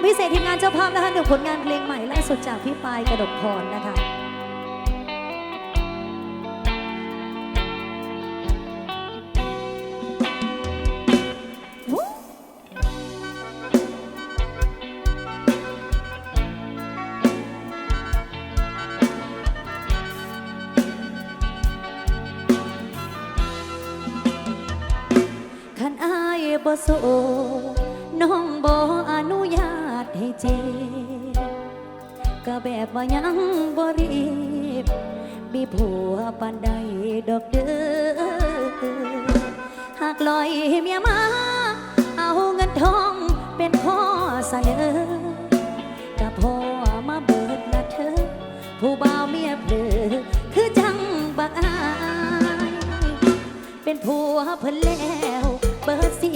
างพิเศษทีมงานเจ้าภาพนะคะหนึ่งผลงานเพลงใหม่ล่าสุดจากพี่ปลายกระดกพรนะคะคันไอ่บ่โส ก็แบบว่ายังบริบมีผัวปันใดดอกเดือหากลอยเมียมาเอาเงินทองเป็นข้อเสนอกับพ่อมาเบิดละเธอ ผู้บ่าวเมียเผลอคือจังบักอาย เป็นผัวเพิ่นแล้วเบิดสี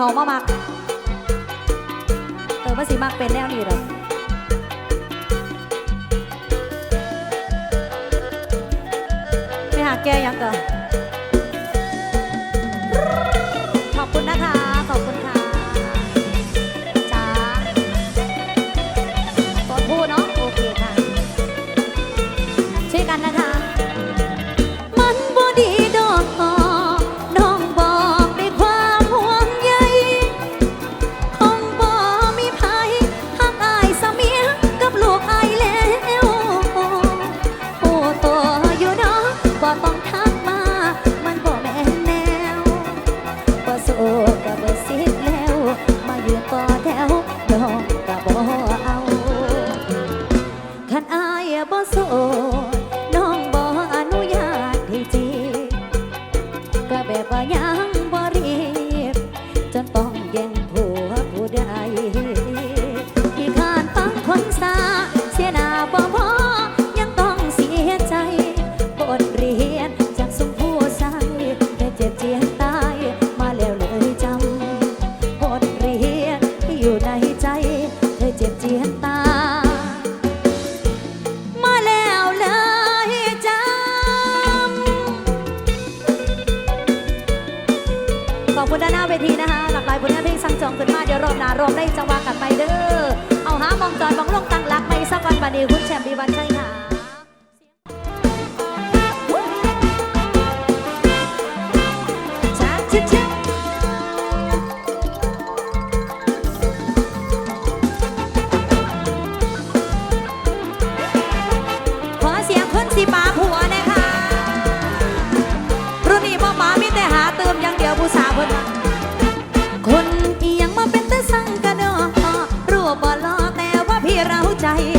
เขามามากเออภาสีมากเป็นแนวนิเลยไม่หาแกยังกอ muchas.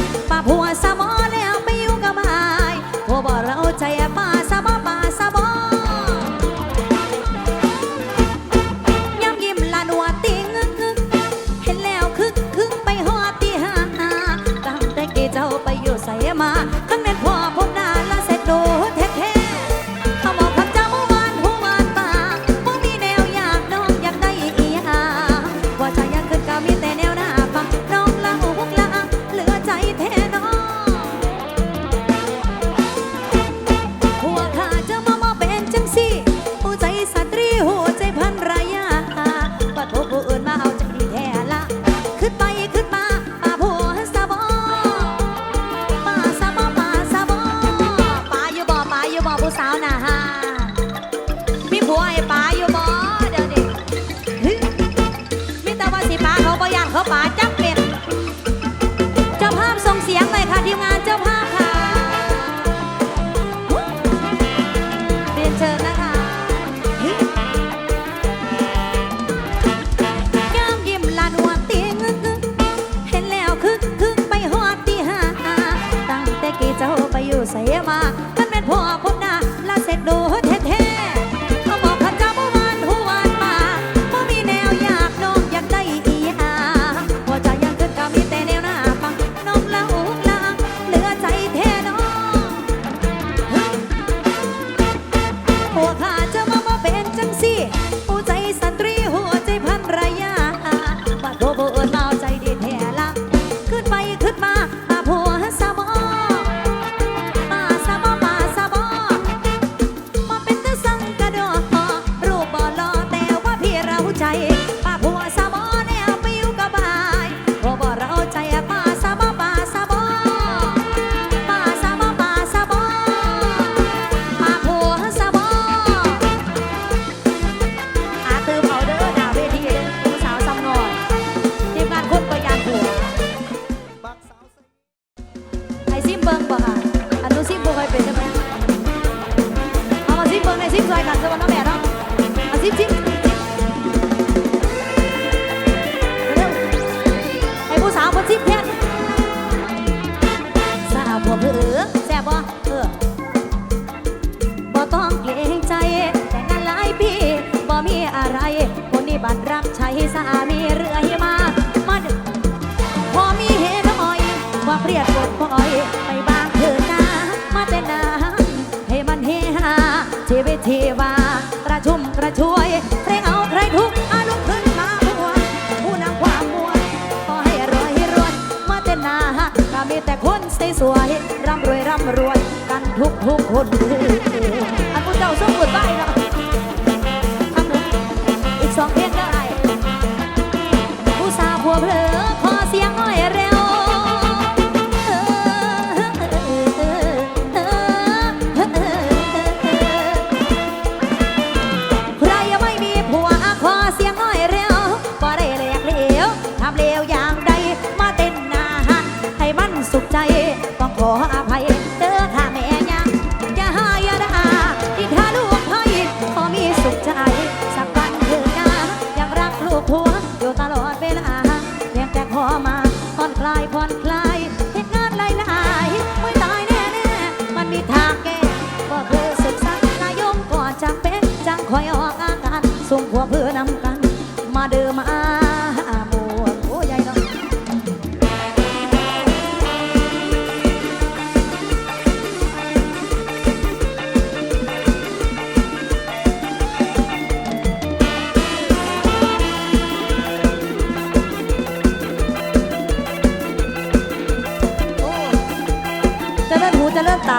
ทุกทุกคน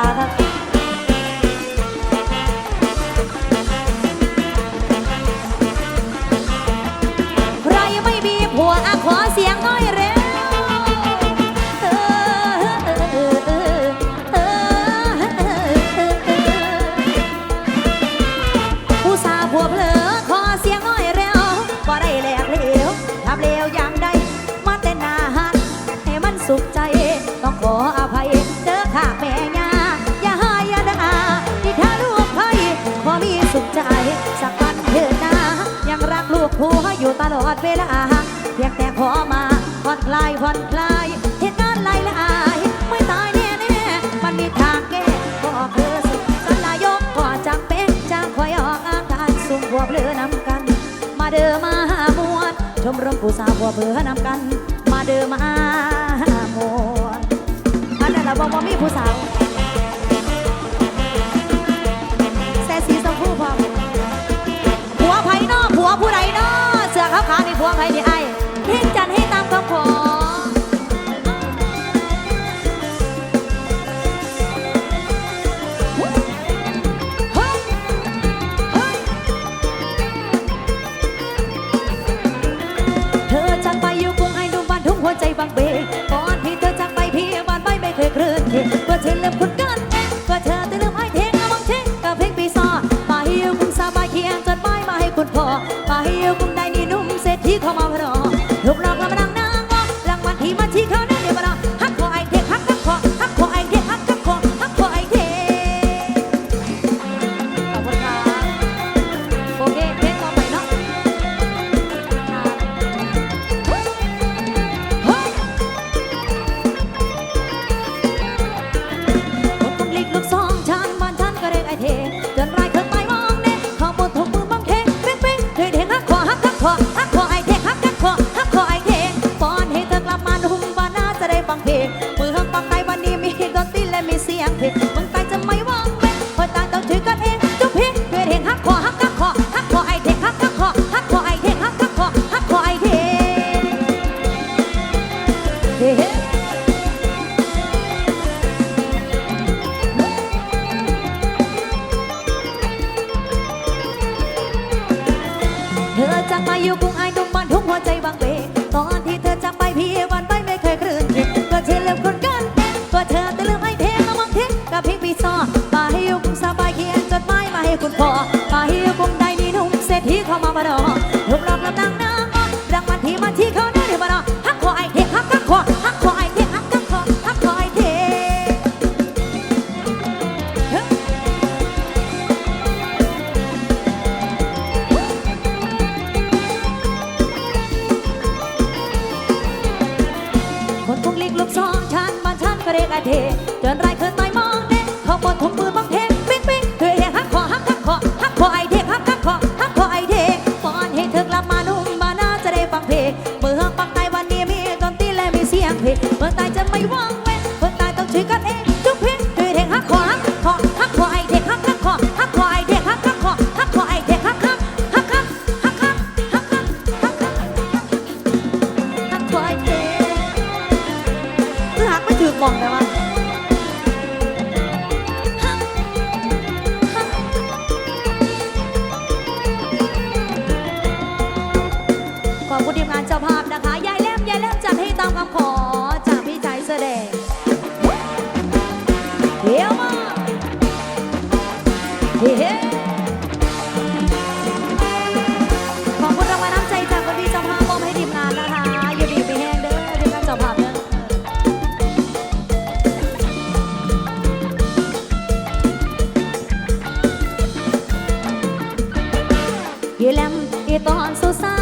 cada vez. เวลา เพียงแต่ขอมาผ่อนคลายผ่อนคลายเหตุการณ์หลายหลายไม่ตายแน่แน่มันมีทางแก้ก็คือสุดสลายกก็จำเป็นจะคอยออกอาการสุ่มพวบเลือนำกัน มาเดิมมามวนชมรมผู้สาวพวบเบื่อนำกัน มาเดิมมามวนอันนั้นเราบอกว่ามีผู้สาว ภัยดีไอ้จันให้ตามคำขอใจบางเบตอนพี่เธอจากไปพี่บ้านไม่ไม่เคยเคลื่อนเทืออเธอเลิกคุณ บ่ไปอยู่กรุงไดมีหนุ่มเศรษฐีเข้ามามารอหุบหลอกลำนั่ง I'm so sad.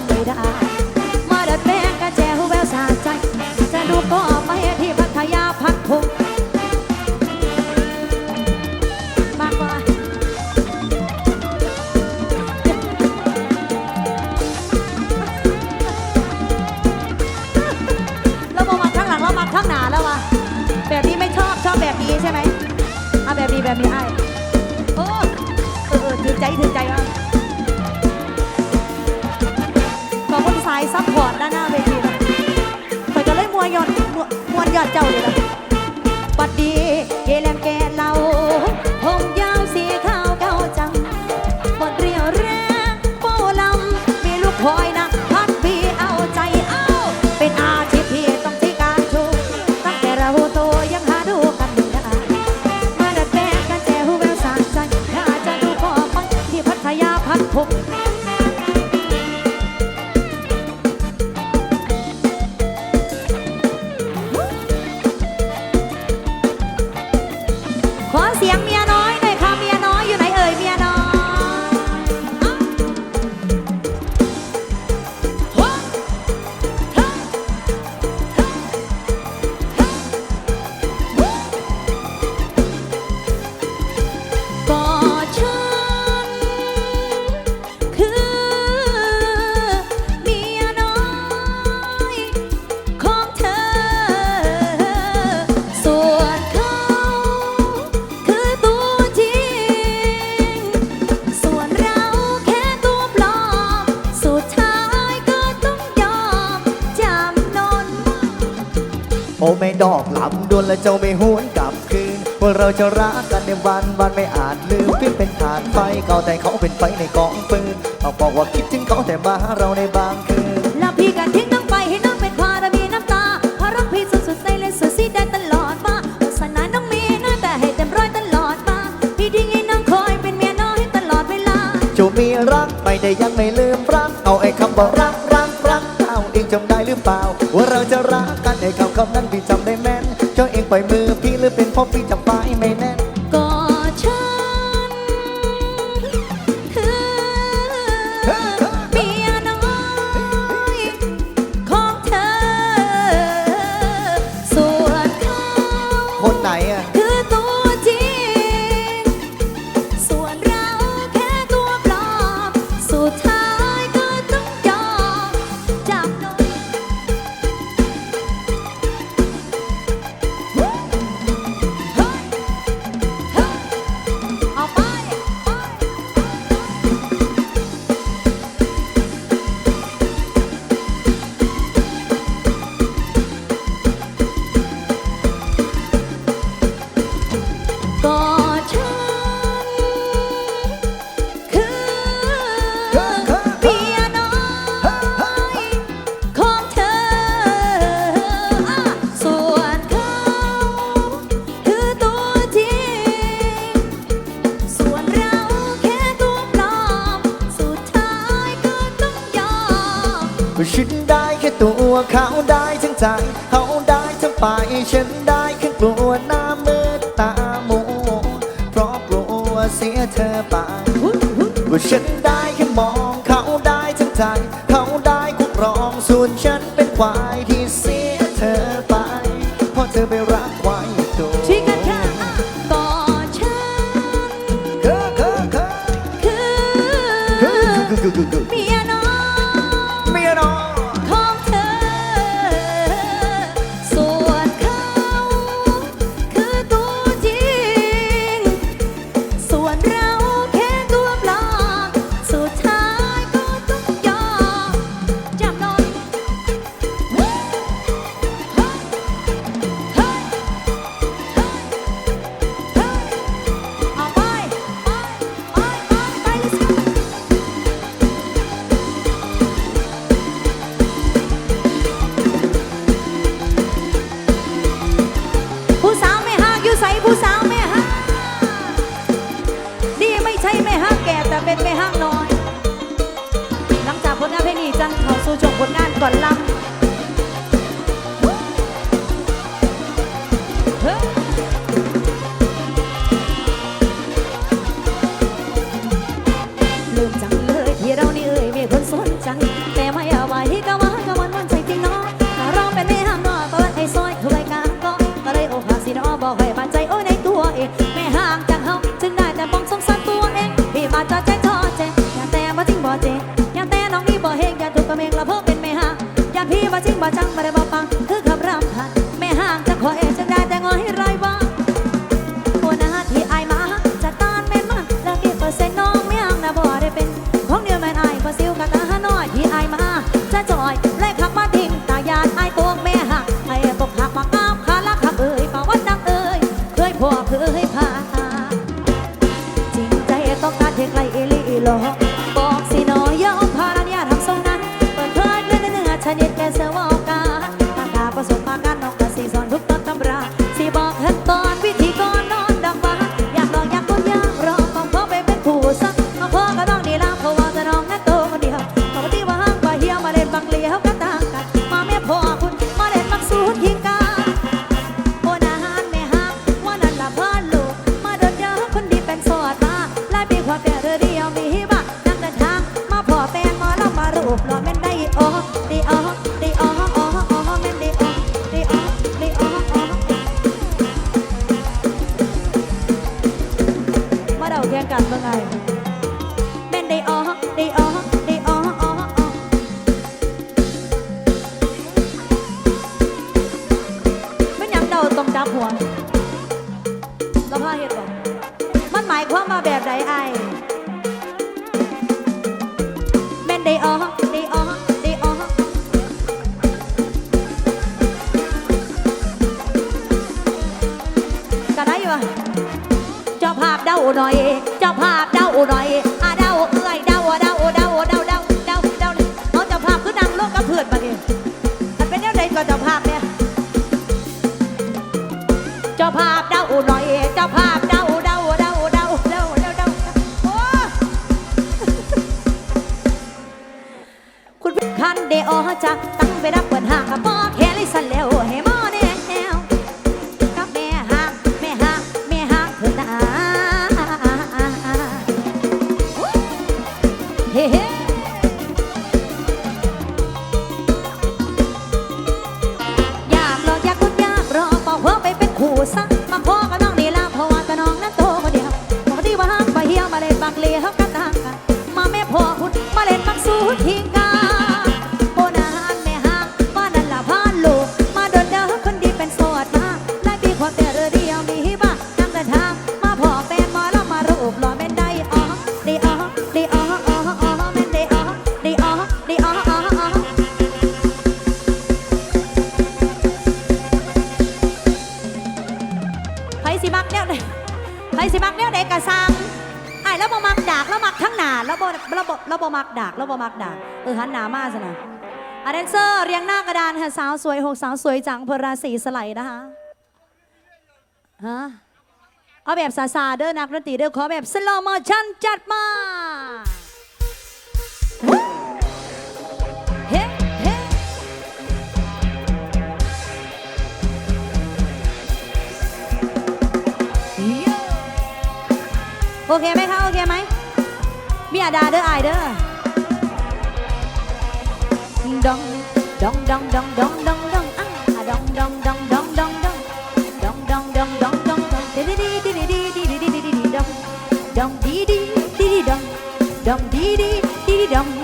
mirar โอ้ไม่ดอกลำดวนและเจ้าไม่หวนกลับคืนว่าเราจะรักกันในวันวันไม่อาจลืมขึ้เป็นฐานไฟเก่าแต่เขาเป็นไฟในกองปืนเขาบอกว่าคิดถึงเขาแต่มาาเราในบางคืนแล้พี่ก็ทิ้งน้องไฟให้น้องเป็นภาระมีน้ำตาเพราะรักพี่สุดสุดใจเลยสุดสีแด้ตลอดมาวาสนาต้องมีน้อยแต่ให้เต็มร้อยตลอดมาพี่ดิ้งให้น้องคอยเป็นเมียน้อยตลอดเวลาจะมีรักไม่ได้ยังไม่ลืมรักเอาไอ้คำว่ารักรักรักเอาเองจำได้หรือเปล่า เท่าคำนั้นพี่จำได้แม่น เจ้าเองปล่อยมือพี่หรือเป็นเพราะพี่จำไปไม่แน่นก็ฉันคือเมียน้อยของเธอ ส่วนเขาคนไหนอะ ฉันได้แค่ตัวเขาได้ทั้งใจเขาได้ทั้งไปฉันได้แค่กลัวหน้ามือตาโมเพราะกลัวเสียเธอไปว่ฉันได้แค่มองเขาได้ทั้งใจเขาได้คุกรองส่วนฉันเป็นควายที่ ก็เมงละเพิ่มเป็นไม่หาอยากพี่มาจริงว่าจังมาได้ คต่รืเดียวมีบ้านั่กระทางมาพอแฟนมาแล้มารูปหล่อแม่นได้อ๋อได้อ๋อได้อ๋ออ๋ออ๋อแม่นได้อ๋อได้อ๋อได้อ๋ออ๋อไผสิมักแนวใดไผสิมักแนวใดกะซังไอ้แล้วบ่มักดากแล้วมักทั้งหนาแล้วบ่มักดากแล้วบ่มักดากเออหันหนามาซนะอะแดนเซอร์เรียงหน้ากระดานค่ะสาวสวยหกสาวสวยจังเพลราศีสไลด์นะคะ แบบซาซาเด้อนักดนตรีเด้อขอแบบสโลโมชั่นจัดมาโอเคไหมคะโอเคไหมมีอาดาเด้อไอเด้อดองดองดองดองดองดองอะดองดองดอง ดองดีดีดีดอง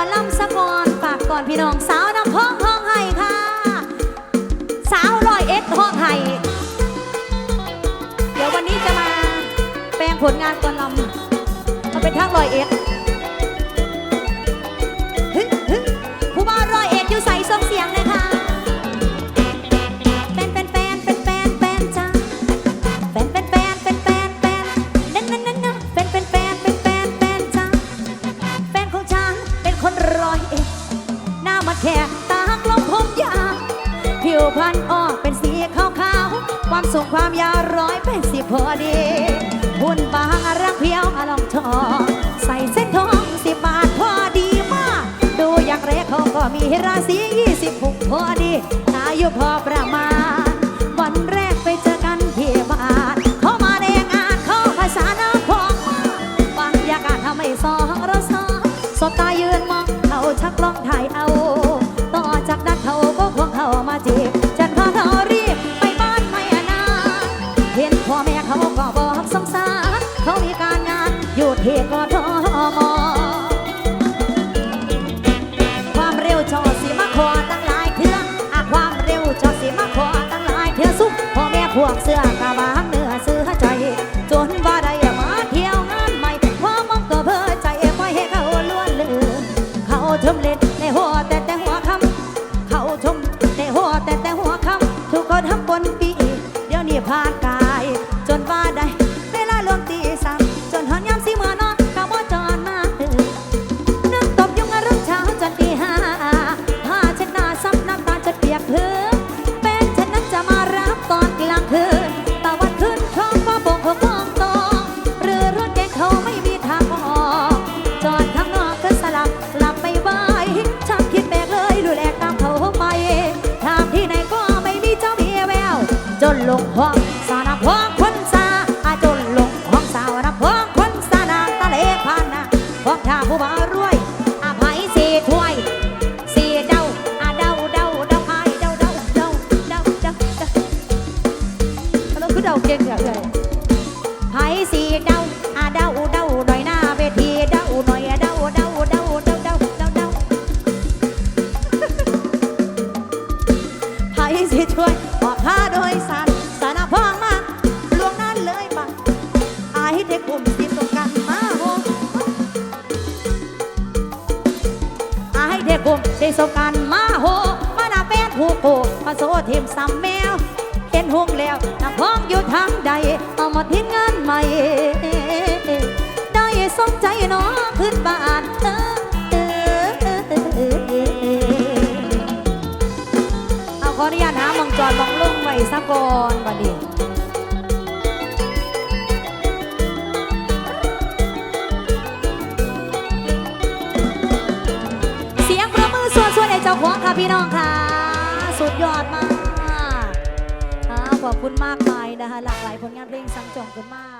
วนล่ำสะกอนฝากก่อนพี่น้องสาวน้ำพ้องห้องไห้ค่ะ สาวลอยเอ็ดห้องไห้เดี๋ยววันนี้จะมาแปลงผลงานก่อนลำมาเป็นทั้งลอยเอ็ด พอดีหุ่นปารักเพียวอลองทองใส่เส้นทองสิบบาทพอดีมาก ดูอย่างเรกเขาก็มีราศียี่สิบหกพอดีอายุพอประมาณ สิช่วยบอกค่าโดยสารสารพองมาหลวงนั้นเลยบังอายเด็กกลุ่มสิส่งกันมาโหอายเด็กกลุ่มสิส่งกันมาโหมาหน้าแป็นหูโกมาโซทีมซัมแมวเห็นหงแล้วน้ำพองอยู่ทางใดเอามาทิ้งงานใหม่ได้สนใจน้อขึ้นบ้านเธอ อาขออนุญาตหามองจอดมองลงไว้ซะก่อนบัดนี้เสียงประมือส่วนส่วนไอ้เจ้าของค่ะพี่น้องค่ะ สุดยอดมากขอบคุณมากมายนะคะหลากหลายผลงานเพลงสังจงกันมาก